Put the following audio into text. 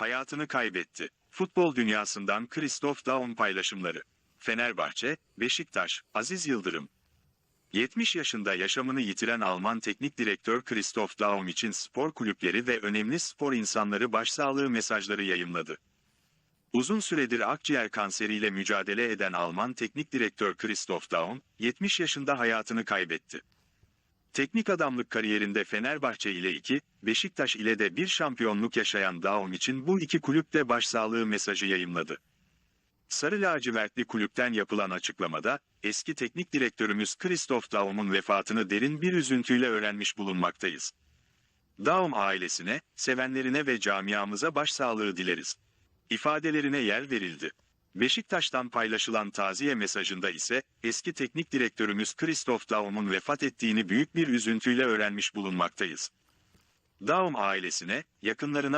hayatını kaybetti. Futbol dünyasından Christoph Daum paylaşımları. Fenerbahçe, Beşiktaş, Aziz Yıldırım. 70 yaşında yaşamını yitiren Alman teknik direktör Christoph Daum için spor kulüpleri ve önemli spor insanları başsağlığı mesajları yayımladı. Uzun süredir akciğer kanseriyle mücadele eden Alman teknik direktör Christoph Daum, 70 yaşında hayatını kaybetti. Teknik adamlık kariyerinde Fenerbahçe ile 2, Beşiktaş ile de bir şampiyonluk yaşayan Daum için bu iki kulüp de başsağlığı mesajı yayımladı. Sarı lacivertli kulüpten yapılan açıklamada, eski teknik direktörümüz Christoph Daum'un vefatını derin bir üzüntüyle öğrenmiş bulunmaktayız. Daum ailesine, sevenlerine ve camiamıza başsağlığı dileriz. İfadelerine yer verildi. Beşiktaş'tan paylaşılan taziye mesajında ise eski teknik direktörümüz Christoph Daum'un vefat ettiğini büyük bir üzüntüyle öğrenmiş bulunmaktayız. Daum ailesine, yakınlarına